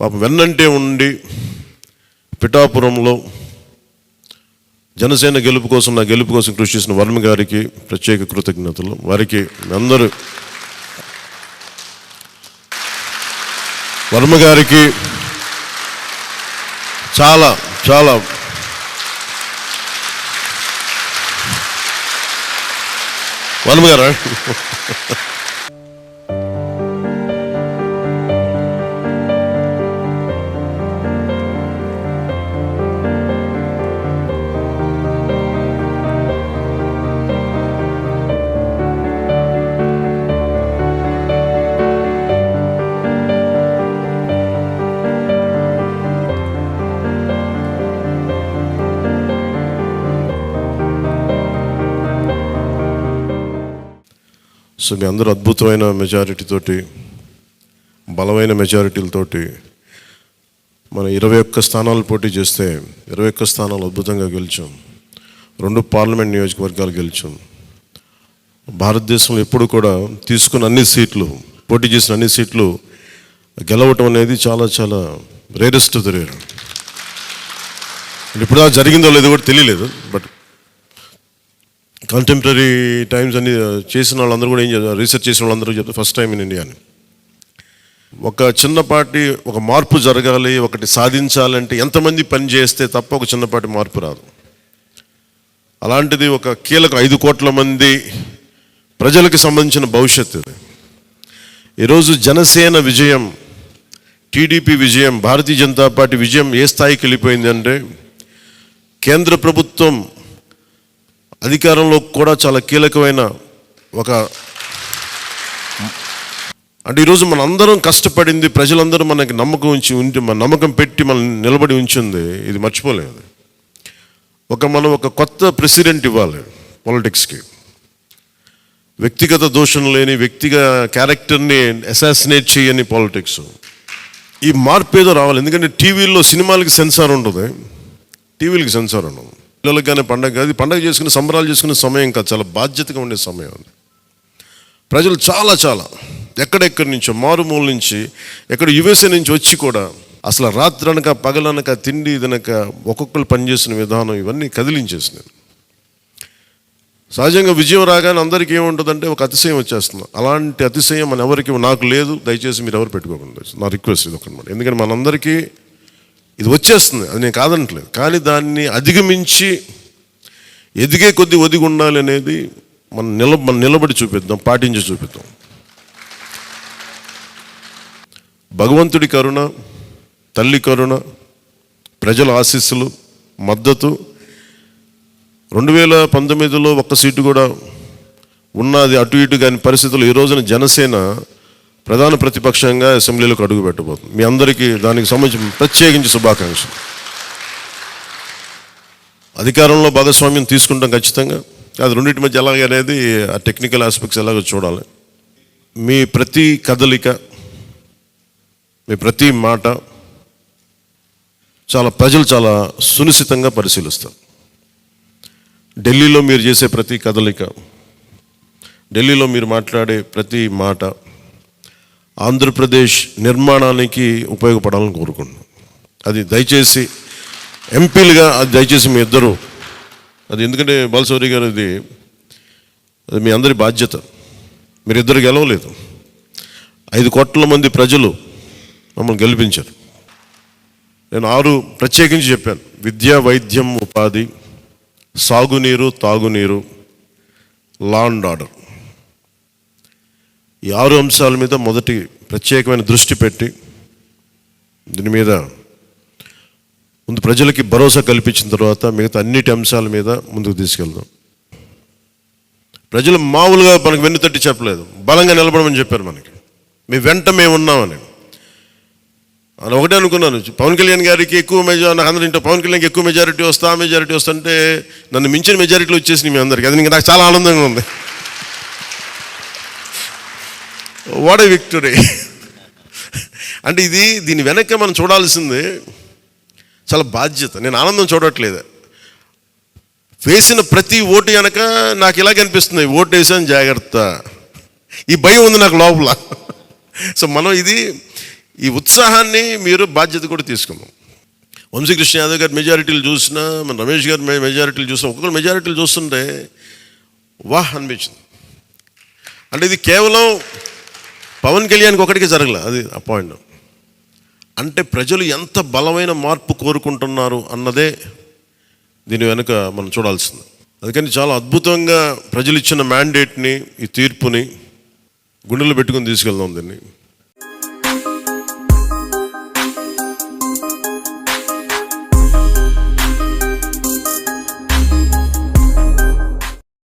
పాపం వెన్నంటే ఉండి పిఠాపురంలో జనసేన గెలుపు కోసం నా గెలుపు కోసం కృషి చేసిన వర్మ గారికి ప్రత్యేక కృతజ్ఞతలు. వారికి అందరూ వర్మ గారికి చాలా చాలా వర్మ సో మీ అందరూ అద్భుతమైన మెజారిటీతోటి బలమైన మెజారిటీలతోటి మన ఇరవై ఒక్క స్థానాలు పోటీ చేస్తే ఇరవై ఒక్క స్థానాలు అద్భుతంగా గెలిచాం. రెండు పార్లమెంట్ నియోజకవర్గాలు గెలిచాం. భారతదేశంలో ఎప్పుడు కూడా తీసుకున్న అన్ని సీట్లు పోటీ చేసిన అన్ని సీట్లు గెలవటం అనేది చాలా చాలా రేరెస్ట్ ద ఇప్పుడు జరిగిందో లేదో కూడా తెలియలేదు బట్ కంటెంపరీ టైమ్స్ అన్ని చేసిన వాళ్ళందరూ కూడా ఏం చేస్తారు రీసెర్చ్ చేసిన వాళ్ళందరూ చెప్తారు ఫస్ట్ టైం ఇన్ ఇండియా అని. ఒక చిన్నపాటి ఒక మార్పు జరగాలి ఒకటి సాధించాలంటే ఎంతమంది పని చేస్తే తప్ప ఒక చిన్నపాటి మార్పు రాదు. అలాంటిది ఒక కీలక ఐదు కోట్ల మంది ప్రజలకు సంబంధించిన భవిష్యత్తు ఈరోజు జనసేన విజయం టీడీపీ విజయం భారతీయ జనతా పార్టీ విజయం ఏ స్థాయికి వెళ్ళిపోయింది అంటే కేంద్ర ప్రభుత్వం అధికారంలో కూడా చాలా కీలకమైన ఒక అంటే ఈరోజు మన అందరం కష్టపడింది ప్రజలందరూ మనకి నమ్మకం ఉంచి ఉంటే మన నమ్మకం పెట్టి మనం నిలబడి ఉంచింది ఇది మర్చిపోలేదు ఒక మనం ఒక కొత్త ప్రెసిడెంట్ ఇవ్వాలి పాలిటిక్స్కి. వ్యక్తిగత దోషం లేని వ్యక్తిగత క్యారెక్టర్ని అసాసినేట్ చేయని పాలిటిక్స్. ఈ మార్పు ఏదో రావాలి ఎందుకంటే టీవీల్లో సినిమాలకి సెన్సార్ ఉంటుంది టీవీలకి సెన్సార్ ఉండదు. పిల్లలకి కానీ పండగ కాదు. పండగ చేసుకునే సంబరాలు చేసుకునే సమయం కాదు. చాలా బాధ్యతగా ఉండే సమయం అది. ప్రజలు చాలా చాలా ఎక్కడెక్కడి నుంచో మారుమూల నుంచి ఎక్కడ యుఎస్ఏ నుంచి వచ్చి కూడా అసలు రాత్రనక పగలనక తిండి ఇదనక ఒక్కొక్కరు పనిచేసిన విధానం ఇవన్నీ కదిలించేసినాయి. సహజంగా విజయం రాగానే అందరికీ ఏముంటుందంటే ఒక అతిశయం వచ్చేస్తుంది. అలాంటి అతిశయం మన ఎవరికి నాకు లేదు. దయచేసి మీరు ఎవరు పెట్టుకోకుండా. నా రిక్వెస్ట్ ఇది ఒకనమాట ఎందుకంటే మనందరికీ ఇది వచ్చేస్తుంది అది నేను కాదనట్లేదు కానీ దాన్ని అధిగమించి ఎదిగే కొద్ది ఒదిగి ఉండాలి అనేది మనం నిల మనం నిలబడి చూపిద్దాం పాటించి చూపిద్దాం. భగవంతుడి కరుణ తల్లి కరుణ ప్రజల ఆశీస్సులు మద్దతు. రెండు వేల పంతొమ్మిదిలో ఒక్క సీటు కూడా ఉన్నది అటు ఇటు కాని పరిస్థితులు ఈ రోజున జనసేన ప్రధాన ప్రతిపక్షంగా అసెంబ్లీలోకి అడుగు పెట్టబోతుంది. మీ అందరికీ దానికి సంబంధించి ప్రత్యేకించి శుభాకాంక్షలు. అధికారంలో భాగస్వామ్యం తీసుకుంటాం ఖచ్చితంగా. అది రెండింటి మధ్య ఎలాగ అనేది ఆ టెక్నికల్ ఆస్పెక్ట్స్ ఎలాగో చూడాలి. మీ ప్రతి కదలిక మీ ప్రతి మాట చాలా ప్రజలు చాలా సునిశ్చితంగా పరిశీలిస్తారు. ఢిల్లీలో మీరు చేసే ప్రతి కదలిక ఢిల్లీలో మీరు మాట్లాడే ప్రతి మాట ఆంధ్రప్రదేశ్ నిర్మాణానికి ఉపయోగపడాలని కోరుకుంటున్నాను అది దయచేసి ఎంపీలుగా అది దయచేసి మీ ఇద్దరు అది ఎందుకంటే బాలసౌరి గారు ఇది అది మీ అందరి బాధ్యత. మీరిద్దరు గెలవలేదు. ఐదు కోట్ల మంది ప్రజలు మమ్మల్ని గెలిపించారు. నేను ఆరు ప్రత్యేకించి చెప్పాను. విద్య వైద్యం ఉపాధి సాగునీరు తాగునీరు లా అండ్ ఆర్డర్ ఈ ఆరు అంశాల మీద మొదటి ప్రత్యేకమైన దృష్టి పెట్టి దీని మీద ముందు ప్రజలకి భరోసా కల్పించిన తర్వాత మిగతా అన్నిటి అంశాల మీద ముందుకు తీసుకెళ్దాం. ప్రజలు మామూలుగా మనకు వెన్నుతట్టి చెప్పలేదు. బలంగా నిలబడమని చెప్పారు మనకి. మీ వెంట మేము ఉన్నామని. అని ఒకటే అనుకున్నాను. పవన్ కళ్యాణ్ గారికి ఎక్కువ మెజార్ నాకు అందరూ ఇంట్లో పవన్ కళ్యాణ్కి ఎక్కువ మెజారిటీ వస్తా ఆ మెజారిటీ వస్తుంటే నన్ను మించిన మెజారిటీలు వచ్చేసినాయి మీ అందరికి. అది ఇంకా నాకు చాలా ఆనందంగా ఉంది. వాట్ విక్టరీ అంటే ఇది దీని వెనక్కి మనం చూడాల్సింది చాలా బాధ్యత. నేను ఆనందం చూడట్లేదు. వేసిన ప్రతి ఓటు వెనక నాకు ఇలాగ అనిపిస్తుంది. ఓటు వేసాను జాగ్రత్త. ఈ భయం ఉంది నాకు లోపల. సో మనం ఇది ఈ ఉత్సాహాన్ని మీరు బాధ్యత కూడా తీసుకున్నాం వంశీకృష్ణ యాదవ్ గారి మెజారిటీలు చూసినా మన రమేష్ గారి మెజారిటీలు చూసినా ఒక్కొక్కరు మెజారిటీలు చూస్తుంటే వాహ్ అనిపించింది. అంటే ఇది కేవలం పవన్ కళ్యాణ్కి ఒకటికి జరగలే అది ఆ పాయింట్ అంటే ప్రజలు ఎంత బలమైన మార్పు కోరుకుంటున్నారు అన్నదే దీని వెనుక మనం చూడాల్సింది. అందుకని చాలా అద్భుతంగా ప్రజలు ఇచ్చిన మ్యాండేట్ని ఈ తీర్పుని గుండెలు పెట్టుకుని తీసుకెళ్దాం దీన్ని.